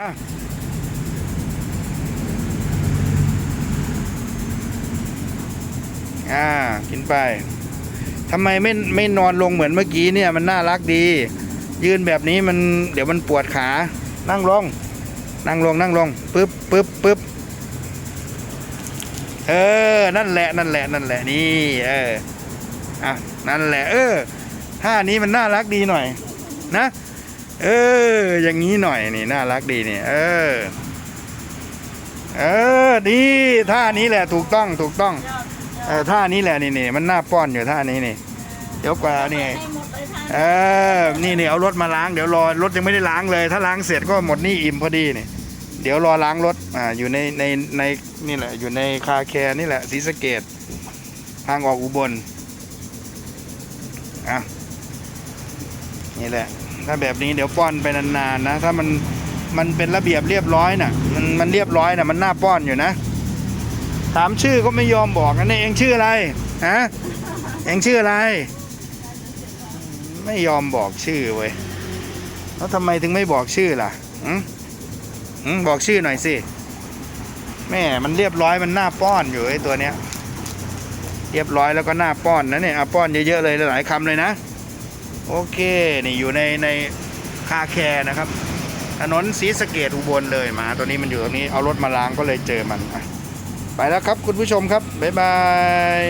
อะอ่า กินไปทำไมไม่ไม่นอนลงเหมือนเมื่อกี้เนี่ย มันน่ารักดี ยืนแบบนี้มันเดี๋ยวมันปวดขา นั่งลง นั่งลงนั่งลงปึ๊บปึ๊บปึ๊บเออ นั่นแหละ นั่นแหละ นั่นแหละ นี่ เออ อะ นั่นแหละ เออท่านี้มันน่ารักดีหน่อย นะ เออ อย่างนี้หน่อยนี่น่ารักดีนี่ เออ เออ ดีท่านี้แหละถูกต้องถูกต้อง เออท่านี้แหละนี่นี่มันน่าป้อนอยู่ท่านี้นี่ เดี๋ยวกว่านี่ให้หมดเลยค่ะเออ นี่นี่เอารถมาล้างเดี๋ยวรอรถยังไม่ได้ล้างเลย ถ้าล้างเสร็จก็หมดหนี่อิ่มพอดีนี่ เดี๋ยวรอล้างรถอ่าอยู่ในในในนี่แหละ อยู่ในคาแคร์นี่แหละศรีสะเกดทางออกอุบลอะนี่แหละ ถ้าแบบนี้เดี๋ยวป้อนไปนานๆนะ ถ้ามันมันเป็นระเบียบเรียบร้อยน่ะ มันมันเรียบร้อยน่ะ มันน่าป้อนอยู่นะ ถามชื่อก็ไม่ยอมบอกนะเนี่เองชื่ออะไรฮะเองชื่ออะไร ไม่ยอมบอกชื่อเว้ยแล้วทำไมถึงไม่บอกชื่อล่ะอืมอืมบอกชื่อหน่อยสิแม่มันเรียบร้อยมันหน้าป้อนอยู่ไอ้ตัวเนี้ย เรียบร้อยแล้วก็หน้าป้อนนะเนี่ยอะป้อนเยอะๆเลยหลายคำเลยนะ โอเค นี่อยู่ในในคาแคร์นะครับ ถนนสีสเกตอุบลเลยหมา ตัวนี้มันอยู่ตรงนี้เอารถมาล้างก็เลยเจอมัน ไปแล้วครับคุณผู้ชมครับ บ๊ายบาย